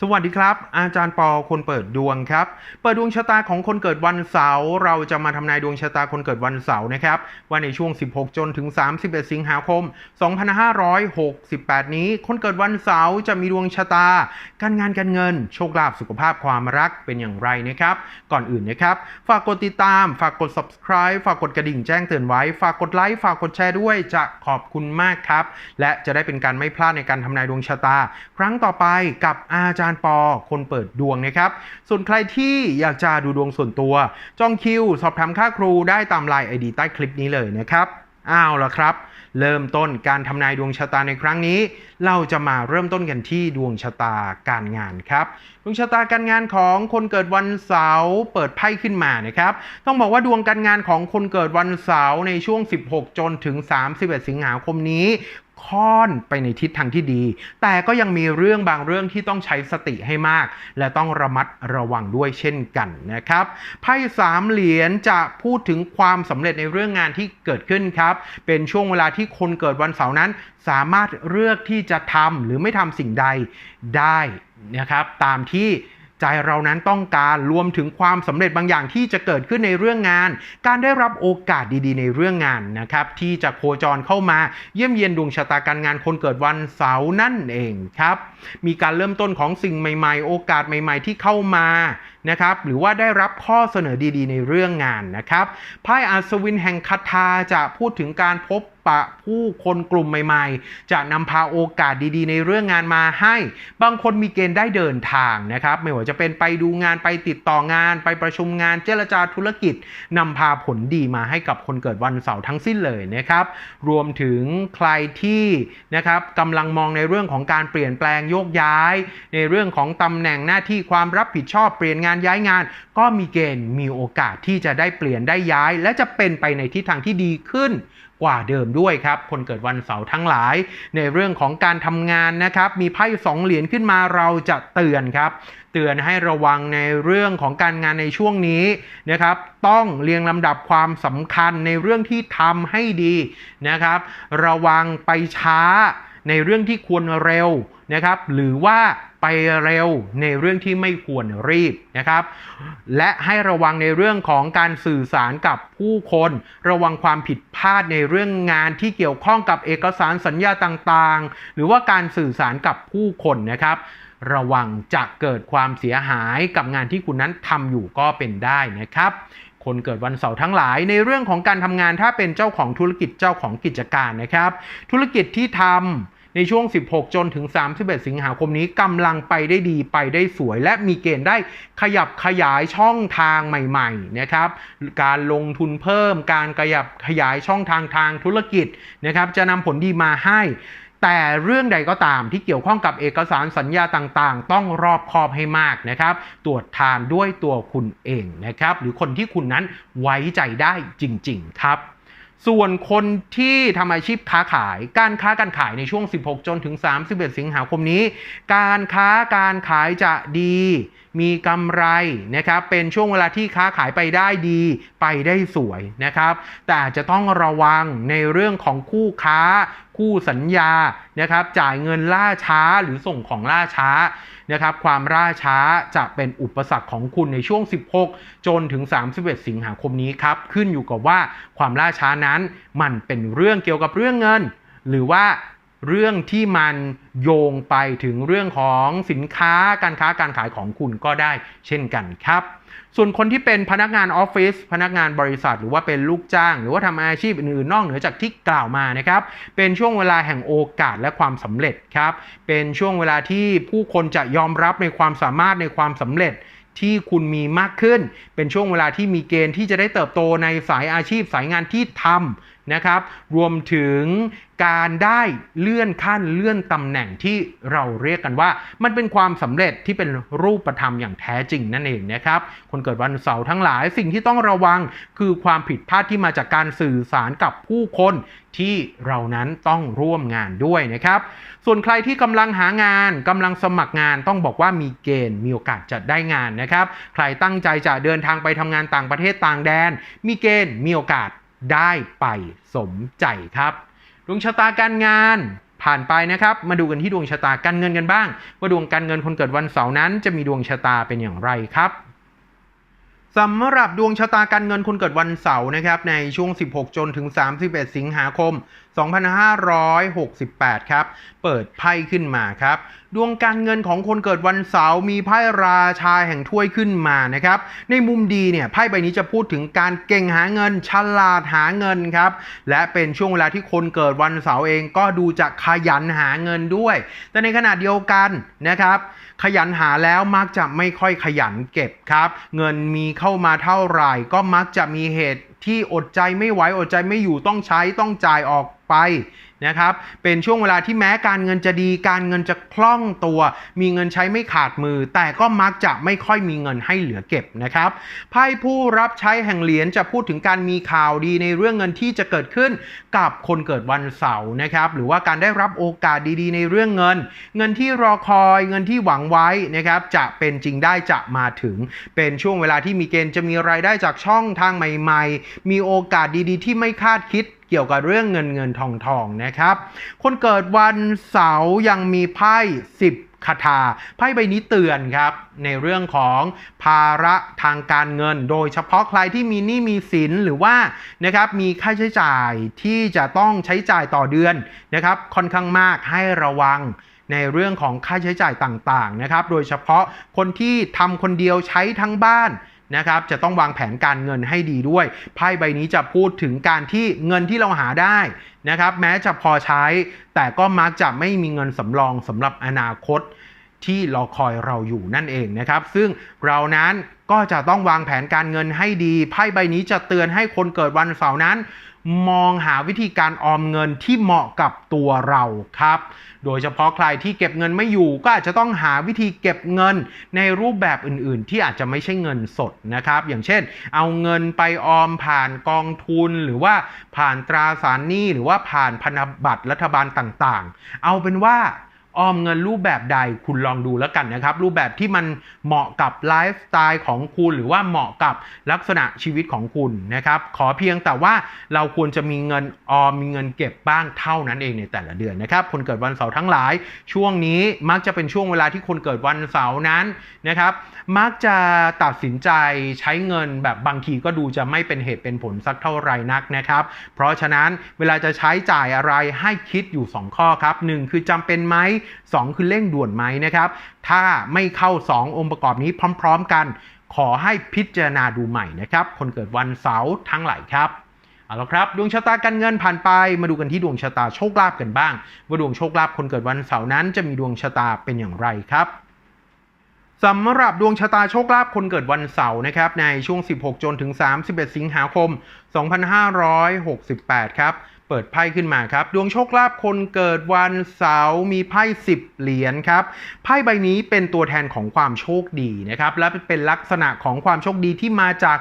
สวัสดีครับ อาจารย์ปอคนเปิดดวงครับ เปิดดวงชะตาของคนเกิดวันเสาร์เราจะมาทำนายดวงชะตาคนเกิดวันเสาร์นะครับว่าในช่วง 16 จนถึง 31 สิงหาคม 2568 นี้ คนเกิดวันเสาร์จะมีดวงชะตา การงานการเงิน โชคลาภสุขภาพความรักเป็นอย่างไรนะครับ ก่อนอื่นนะครับฝากกดติดตาม ฝากกด subscribe ฝากกดกระดิ่งแจ้งเตือนไว้ ฝากกดไลค์ฝากกดแชร์ด้วยจะขอบคุณมากครับและจะได้เป็นการไม่พลาดในการทำนายดวงชะตา ครั้งต่อไปกับอาจารย์ปอ คนเปิดดวงนะครับ ส่วนใครที่อยากจะดูดวงส่วนตัว จองคิว สอบถามค่าครูได้ตามไลน์ไอดีใต้คลิปนี้เลยนะครับอ้าวละครับ เริ่มต้นการทำนายดวงชะตาในครั้งนี้ เราจะมาเริ่มต้นกันที่ดวงชะตาการงานครับ ดวงชะตาการงานของคนเกิดวันเสาร์เปิดไพ่ขึ้นมานะครับ ต้องบอกว่าดวงการงานของคนเกิดวันเสาร์ในช่วง 16 จนถึง 31 สิงหาคมนี้ ค่อนไปในทิศทางที่ดี แต่ก็ยังมีเรื่องบางเรื่องที่ต้องใช้สติให้มาก และต้องระมัดระวังด้วยเช่นกันนะครับไพ่สามเหรียญจะพูดถึงความสำเร็จในเรื่องงานที่เกิดขึ้นครับ เป็นช่วงเวลาที่คนเกิดวันเสาร์นั้น สามารถเลือกที่จะทำหรือไม่ทำสิ่งใดได้นะครับ ตามที่ ใจเรานั้นต้องการรวมถึงความสำเร็จบางอย่างที่จะเกิดขึ้นในเรื่องงาน การได้รับโอกาสดีๆ ในเรื่องงานนะครับที่จะโคจรเข้ามาเยี่ยมเยียนดวงชะตาการงานคนเกิดวันเสาร์นั่นเองครับมีการเริ่มต้นของสิ่งใหม่ๆ โอกาสใหม่ๆ ที่เข้ามานะครับหรือว่าได้รับข้อเสนอดีๆ ในเรื่องงานนะครับไพ่อัศวินแห่งคาถาจะพูดถึงการพบ ปะผู้คนกลุ่มใหม่ๆ จะนำพาโอกาสดีๆ ในเรื่องงานมาให้ บางคนมีเกณฑ์ได้เดินทางนะครับ ไม่ว่าจะเป็นไปดูงานไปติดต่องาน ไปประชุมงานเจรจาธุรกิจนำพาผลดีมาให้กับคนเกิดวันเสาร์ทั้งสิ้นเลยนะครับ รวมถึงใครที่นะครับกำลังมองในเรื่องของการเปลี่ยนแปลงโยกย้าย ในเรื่องของตำแหน่งหน้าที่ความรับผิดชอบเปลี่ยนงานย้ายงาน ก็มีเกณฑ์มีโอกาสที่จะได้เปลี่ยนได้ย้าย และจะเป็นไปในทิศทางที่ดีขึ้นกว่าเดิมด้วยครับ คนเกิดวันเสาร์ทั้งหลาย ในเรื่องของการทำงานนะครับ มีไพ่สองเหรียญขึ้นมาเราจะเตือนครับ เตือนให้ระวังในเรื่องของการงานในช่วงนี้นะครับ ต้องเรียงลำดับความสำคัญในเรื่องที่ทำให้ดีนะครับ ระวังไปช้า ในเรื่องที่ควรเร็วนะครับ หรือว่าไปเร็วในเรื่องที่ไม่ควรรีบนะครับ และให้ระวังในเรื่องของการสื่อสารกับผู้คน ระวังความผิดพลาดในเรื่องงานที่เกี่ยวข้องกับเอกสารสัญญาต่างๆ หรือว่าการสื่อสารกับผู้คนนะครับระวังจะเกิดความเสียหายกับงานที่คุณนั้นทำอยู่ก็เป็นได้นะครับ คนเกิดวันเสาร์ทั้งหลายในเรื่องของการทำงานถ้าเป็นเจ้าของธุรกิจเจ้าของกิจการนะครับ ธุรกิจที่ทำ ในช่วง 16 จนถึง 31 สิงหาคมนี้กำลังไปได้ดีไปได้สวย และมีเกณฑ์ได้ขยับขยายช่องทางใหม่ๆนะครับการลงทุนเพิ่มการขยับขยายช่องทางทางธุรกิจนะครับจะนำผลดีมาให้แต่เรื่องใดก็ตามที่เกี่ยวข้องกับเอกสารสัญญาต่างๆ ต้องรอบคอบให้มากนะครับ ตรวจทานด้วยตัวคุณเองนะครับ หรือคนที่คุณนั้นไว้ใจได้จริง ๆ ครับ ส่วนคนที่ทำอาชีพค้าขาย การค้าการขายในช่วง 16 จนถึง 31 สิงหาคมนี้ การค้าการขายจะดี มีกำไรนะครับเป็นช่วงเวลาที่ค้าขายไปได้ดีไปได้สวยนะครับ แต่จะต้องระวังในเรื่องของคู่ค้า คู่สัญญานะครับจ่ายเงินล่าช้าหรือส่งของล่าช้านะครับความล่าช้าจะเป็นอุปสรรคของคุณในช่วง 16 จนถึง 31 สิงหาคมนี้ครับขึ้นอยู่กับว่าความล่าช้านั้นมันเป็นเรื่องเกี่ยวกับเรื่องเงิน หรือว่า เรื่องที่มันโยงไปถึงเรื่องของสินค้าการค้าการขายของคุณก็ได้เช่นกันครับ ส่วนคนที่เป็นพนักงานออฟฟิศพนักงานบริษัท หรือว่าเป็นลูกจ้าง หรือว่าทำอาชีพอื่นๆนอกเหนือจากที่กล่าวมานะครับ เป็นช่วงเวลาแห่งโอกาสและความสำเร็จครับ เป็นช่วงเวลาที่ผู้คนจะยอมรับในความสามารถในความสำเร็จที่คุณมีมากขึ้น เป็นช่วงเวลาที่มีเกณฑ์ที่จะได้เติบโตในสายอาชีพสายงานที่ทำ นะครับ รวมถึงการได้เลื่อนขั้นเลื่อนตำแหน่งที่เราเรียกกันว่า มันเป็นความสำเร็จที่เป็นรูปธรรมอย่างแท้จริงนั่นเองนะครับ คนเกิดวันเสาร์ทั้งหลายสิ่งที่ต้องระวังคือความผิดพลาดที่มาจากการสื่อสารกับผู้คนที่เรานั้นต้องร่วมงานด้วยนะครับ ส่วนใครที่กำลังหางานกำลังสมัครงานต้องบอกว่ามีเกณฑ์มีโอกาสจะได้งานนะครับ ใครตั้งใจจะเดินทางไปทำงานต่างประเทศต่างแดน มีเกณฑ์มีโอกาส ได้ไปสมใจครับดวงชะตาการงานผ่านไปนะครับ มาดูกันที่ดวงชะตาการเงินกันบ้าง ว่าดวงการเงินคนเกิดวันเสาร์นั้น จะมีดวงชะตาเป็นอย่างไรครับสำหรับดวงชะตาการเงินคนเกิดวันเสาร์นะครับในช่วง 16 จนถึง 31 สิงหาคม 2568 ครับ เปิดไพ่ขึ้นมาครับ ดวงการเงินของคนเกิดวันเสาร์มีไพ่ราชาแห่งถ้วยขึ้นมานะครับ ในมุมดีเนี่ยไพ่ใบนี้จะพูดถึงการเก่งหาเงินฉลาดหาเงินครับ และเป็นช่วงเวลาที่คนเกิดวันเสาร์เองก็ดูจะขยันหาเงินด้วย แต่ในขณะเดียวกันนะครับ ขยันหาแล้วมักจะไม่ค่อยขยันเก็บครับ เงินมีเข้ามาเท่าไหร่ ก็มักจะมีเหตุที่อดใจไม่ไหวอดใจไม่อยู่ต้องใช้ต้องจ่ายออกไปนะครับ เป็นช่วงเวลาที่แม้การเงินจะดี การเงินจะคล่องตัว มีเงินใช้ไม่ขาดมือ แต่ก็มักจะไม่ค่อยมีเงินให้เหลือเก็บนะครับ ไพ่ผู้รับใช้แห่งเหรียญจะพูดถึงการมีข่าวดีในเรื่องเงินที่จะเกิดขึ้นกับคนเกิดวันเสาร์นะครับ หรือว่าการได้รับโอกาสดีๆ ในเรื่องเงิน เงินที่รอคอย เงินที่หวังไว้นะครับ จะเป็นจริงได้จะมาถึง เป็นช่วงเวลาที่มีเกณฑ์จะมีรายได้จากช่องทางใหม่ ๆ มีโอกาสดีๆ ที่ไม่คาดคิด กี่ยวกับเรื่องเงินเงินทองทองนะครับ คนเกิดวันเสาร์ยังมีไพ่10คาถาไพ่ใบนี้เตือนครับ ในเรื่องของภาระทางการเงิน โดยเฉพาะใครที่มีหนี้มีสินหรือว่านะครับมีค่าใช้จ่ายที่จะต้องใช้จ่ายต่อเดือนนะครับ ค่อนข้างมากให้ระวังในเรื่องของค่าใช้จ่ายต่างๆนะครับ โดยเฉพาะคนที่ทำคนเดียวใช้ทั้งบ้าน นะครับจะต้องวางแผนการเงินให้ดีด้วยไพ่ใบนี้จะพูดถึงการที่เงินที่เราหาได้นะครับแม้จะพอใช้ แต่ก็มักจะไม่มีเงินสำรองสำหรับอนาคตที่รอคอยเราอยู่นั่นเองนะครับ ซึ่งเรานั้นก็จะต้องวางแผนการเงินให้ดี ไพ่ใบนี้จะเตือนให้คนเกิดวันเสาร์นั้น มองหาวิธีการออมเงินที่เหมาะกับตัวเราครับ โดยเฉพาะใครที่เก็บเงินไม่อยู่ก็อาจจะต้องหาวิธีเก็บเงินในรูปแบบอื่นๆ ที่อาจจะไม่ใช่เงินสดนะครับ อย่างเช่น เอาเงินไปออมผ่านกองทุน หรือว่าผ่านตราสารหนี้หรือว่าผ่านพันธบัตรรัฐบาลต่างๆ เอาเป็นว่า ออมเงินรูปแบบใดคุณลองดูแล้วกันนะครับ รูปแบบที่มันเหมาะกับไลฟ์สไตล์ของคุณ หรือว่าเหมาะกับลักษณะชีวิตของคุณนะครับ ขอเพียงแต่ว่าเราควรจะมีเงินออมมีเงินเก็บบ้างเท่านั้นเองในแต่ละเดือนนะครับคนเกิดวันเสาร์ทั้งหลาย ช่วงนี้มักจะเป็นช่วงเวลาที่คนเกิดวันเสาร์นั้นนะครับ มักจะตัดสินใจใช้เงินแบบบางทีก็ดูจะไม่เป็นเหตุเป็นผลสักเท่าไหร่นักนะครับ เพราะฉะนั้นเวลาจะใช้จ่ายอะไรให้คิดอยู่ 2 ข้อครับ 1 คือจำเป็นไหม2 คือเร่งด่วนไหมนะครับ ถ้าไม่เข้า 2 องค์ประกอบนี้พร้อม ๆ กัน ขอให้พิจารณาดูใหม่นะครับ คนเกิดวันเสาร์ทั้งหลายครับเอาละครับดวงชะตาการเงินผ่านไปมาดูกันที่ดวงชะตาโชคลาภกันบ้าง ว่าดวงโชคลาภคนเกิดวันเสาร์นั้นจะมีดวงชะตาเป็นอย่างไรครับสำหรับดวงชะตาโชคลาภคนเกิดวันเสาร์นะครับในช่วง 16 จนถึง 31 สิงหาคม 2568 ครับ เปิดไพ่ขึ้นมาครับ ดวงโชคลาภคนเกิดวันเสาร์มีไพ่10เหรียญครับไพ่ใบนี้เป็นตัวแทนของความโชคดีนะครับและเป็นลักษณะของความโชคดีที่มาจาก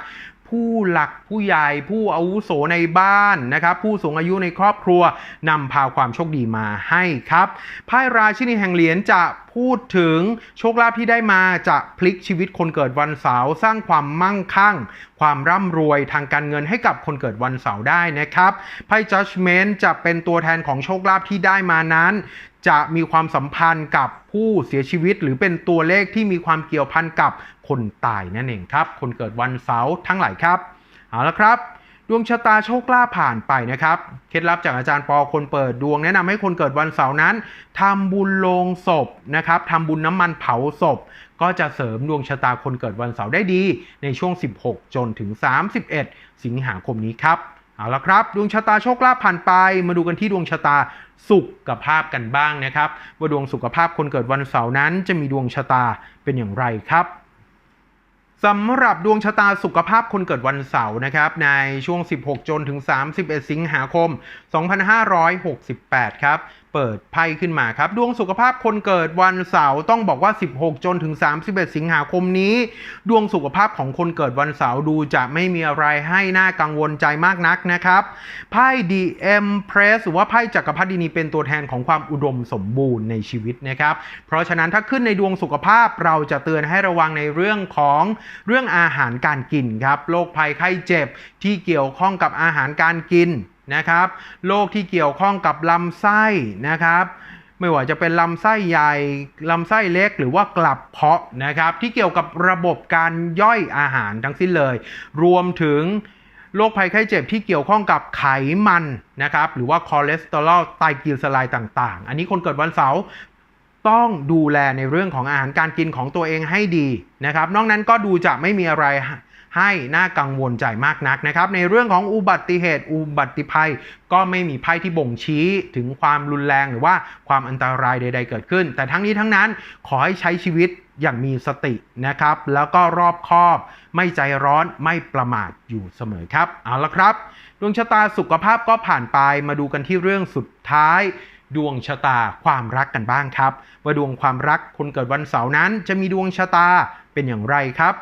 ผู้หลักผู้ใหญ่ผู้อาวุโสในบ้านนะครับผู้สูงอายุในครอบครัวนำพาความโชคดีมาให้ครับไพ่ราชินีแห่งเหรียญจะพูดถึงโชคลาภที่ได้มาจะพลิกชีวิตคนเกิดวันเสาร์สร้างความมั่งคั่ง ความร่ำรวยทางการเงินให้กับคนเกิดวันเสาร์ได้นะครับไพ่ judgment จะเป็นตัวแทนของโชคลาภที่ได้มานั้น จะมีความสัมพันธ์กับผู้เสียชีวิต หรือเป็นตัวเลขที่มีความเกี่ยวพันกับคนตายนั่นเองครับ คนเกิดวันเสาร์ทั้งหลายครับเอาละครับ ดวงชะตาโชคลาภผ่านไปนะครับเคล็ดลับจากอาจารย์ปอคนเปิดดวง แนะนำให้คนเกิดวันเสาร์นั้นทำบุญโลงศพนะครับทำบุญน้ำมันเผาศพ ก็จะเสริมดวงชะตาคนเกิดวันเสาร์ได้ดี ในช่วง 16 จนถึง 31 สิงหาคมนี้ครับ เอาละครับ ดวงชะตาโชคลาภผ่านไป มาดูกันที่ดวงชะตาสุขภาพกันบ้างนะครับ ว่าดวงสุขภาพคนเกิดวันเสาร์นั้นจะมีดวงชะตาเป็นอย่างไรครับสำหรับดวงชะตาสุขภาพคนเกิดวันเสาร์นะครับ ในช่วง 16 จนถึง 31 สิงหาคม 2568 ครับ เปิดไพ่ขึ้นมาครับ ดวงสุขภาพคนเกิดวันเสาร์ต้องบอกว่า 16 จนถึง 31 สิงหาคมนี้ ดวงสุขภาพของคนเกิดวันเสาร์ดูจะไม่มีอะไรให้น่ากังวลใจมากนักนะครับไพ่ The Empress หรือว่าไพ่จักรพรรดินีเป็นตัวแทนของความอุดมสมบูรณ์ในชีวิตนะครับ เพราะฉะนั้นถ้าขึ้นในดวงสุขภาพเราจะเตือนให้ระวังในเรื่องของเรื่องอาหารการกินครับโรคภัยไข้เจ็บที่เกี่ยวข้องกับอาหารการกิน นะครับโรคที่เกี่ยวข้องกับลำไส้นะครับไม่ว่าจะเป็นลำไส้ใหญ่ลำไส้เล็กหรือว่ากลับเพาะนะครับที่เกี่ยวกับระบบการย่อยอาหารทั้งสิ้นเลย รวมถึงโรคภัยไข้เจ็บที่เกี่ยวข้องกับไขมันนะครับหรือว่าคอเลสเตอรอลไตรกลีเซอไรด์ต่างๆ อันนี้คนเกิดวันเสาร์ต้องดูแลในเรื่องของอาหารการกินของตัวเองให้ดีนะครับ นอกนั้นก็ดูจะไม่มีอะไร ให้น่ากังวลใจมากนักนะครับ ในเรื่องของอุบัติเหตุอุบัติภัย ก็ไม่มีไพ่ที่บ่งชี้ถึงความรุนแรงหรือว่าความอันตรายใด ๆ เกิดขึ้น แต่ทั้งนี้ทั้งนั้นขอให้ใช้ชีวิตอย่างมีสตินะครับ แล้วก็รอบคอบไม่ใจร้อนไม่ประมาทอยู่เสมอครับ เอาละครับ ดวงชะตาสุขภาพก็ผ่านไปมาดูกันที่เรื่องสุดท้ายดวงชะตาความรักกันบ้างครับ ว่าดวงความรักคนเกิดวันเสาร์นั้น จะมีดวงชะตาเป็นอย่างไรครับ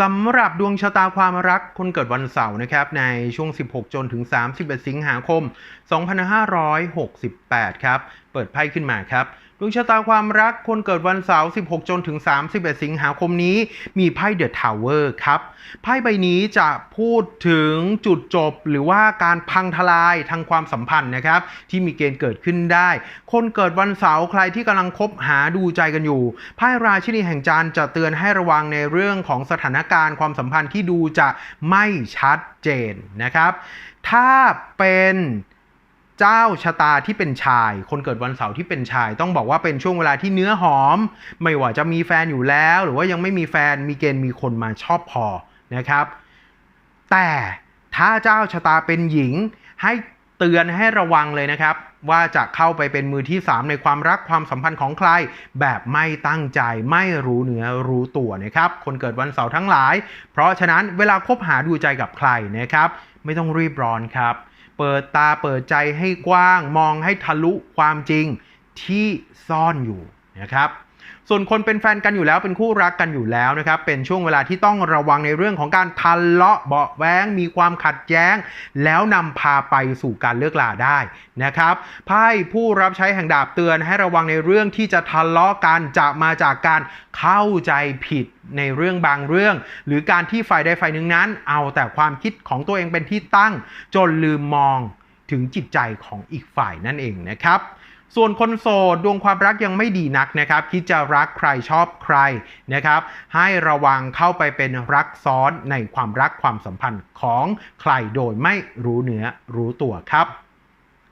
สำหรับดวงชะตาความรักคนเกิดวันเสาร์นะครับในช่วง 16 จนถึง 31 สิงหาคม 2568 ครับ เปิดไพ่ขึ้นมาครับ วงชะตาความรักคนเกิดวันเสาร์ 16 จนถึง 31 สิงหาคมนี้ มีไพ่เดอะทาวเวอร์ครับ ไพ่ใบนี้จะพูดถึงจุดจบหรือว่าการพังทลายทางความสัมพันธ์นะครับ ที่มีเกณฑ์เกิดขึ้นได้ คนเกิดวันเสาร์ใครที่กำลังคบหาดูใจกันอยู่ ไพ่ราชินีแห่งจานทร์จะเตือนให้ระวังในเรื่องของสถานการณ์ความสัมพันธ์ที่ดูจะไม่ชัดเจนนะครับ ถ้าเป็น เจ้าชะตาที่เป็นชาย คนเกิดวันเสาร์ที่เป็นชาย ต้องบอกว่าเป็นช่วงเวลาที่เนื้อหอม ไม่ว่าจะมีแฟนอยู่แล้ว หรือว่ายังไม่มีแฟนมีเกณฑ์มีคนมาชอบพอนะครับ แต่ถ้าเจ้าชะตาเป็นหญิงให้เตือนให้ระวังเลยนะครับ ว่าจะเข้าไปเป็นมือที่ 3 ในความรักความสัมพันธ์ของใคร แบบไม่ตั้งใจไม่รู้เนื้อรู้ตัวนะครับ คนเกิดวันเสาร์ทั้งหลาย เพราะฉะนั้นเวลาคบหาดูใจกับใครนะครับ ไม่ต้องรีบร้อนครับ เปิดตาเปิดใจให้กว้าง มองให้ทะลุความจริงที่ซ่อนอยู่นะครับ ส่วนคนเป็นแฟนกันอยู่แล้วเป็นคู่รักกันอยู่แล้วนะครับเป็นช่วงเวลาที่ต้องระวังในเรื่องของการทะเลาะเบาะแว้งมีความขัดแย้ง แล้วนำพาไปสู่การเลิกลาได้นะครับไพ่ผู้รับใช้แห่งดาบเตือนให้ระวังในเรื่องที่จะทะเลาะกันจะมาจากการเข้าใจผิดในเรื่องบางเรื่อง หรือการที่ฝ่ายใดฝ่ายหนึ่งนั้น เอาแต่ความคิดของตัวเองเป็นที่ตั้ง จนลืมมองถึงจิตใจของอีกฝ่ายนั่นเองนะครับ ส่วนคนโสดดวงความรักยังไม่ดีนักนะครับ คิดจะรักใครชอบใครนะครับ ให้ระวังเข้าไปเป็นรักซ้อนในความรักความสัมพันธ์ของใครโดยไม่รู้เนื้อรู้ตัวครับ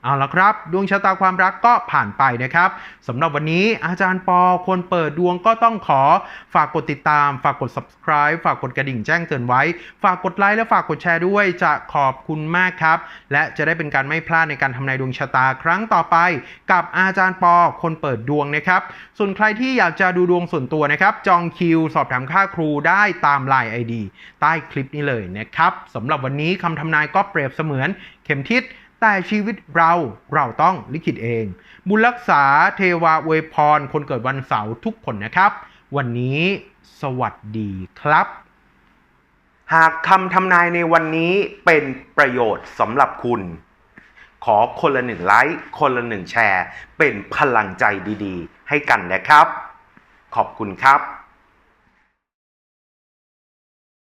เอาละครับ ดวงชะตาความรักก็ผ่านไปนะครับสำหรับวันนี้อาจารย์ปอคนเปิดดวงก็ต้องขอฝากกดติดตาม ฝากกด subscribe ฝากกดกระดิ่งแจ้งเตือนไว้ ฝากกดไลค์และฝากกดแชร์ด้วยจะขอบคุณมากครับ และจะได้เป็นการไม่พลาดในการทำนายดวงชะตาครั้งต่อไป กับอาจารย์ปอคนเปิดดวงนะครับ ส่วนใครที่อยากจะดูดวงส่วนตัวนะครับจองคิว สอบถามค่าครูได้ตาม Line ID ใต้คลิปนี้เลยนะครับสำหรับวันนี้คำทำนายก็เปรียบเสมือนเข็มทิศ แต่ชีวิตเราเราต้องลิขิตเอง บุญรักษาเทวาอวยพร คนเกิดวันเสาร์ทุกคนนะครับ วันนี้สวัสดีครับ หากคำทำนายในวันนี้เป็นประโยชน์สำหรับคุณ ขอคนละหนึ่งไลค์คนละหนึ่งแชร์ เป็นพลังใจดีๆ ให้กันนะครับ ขอบคุณครับ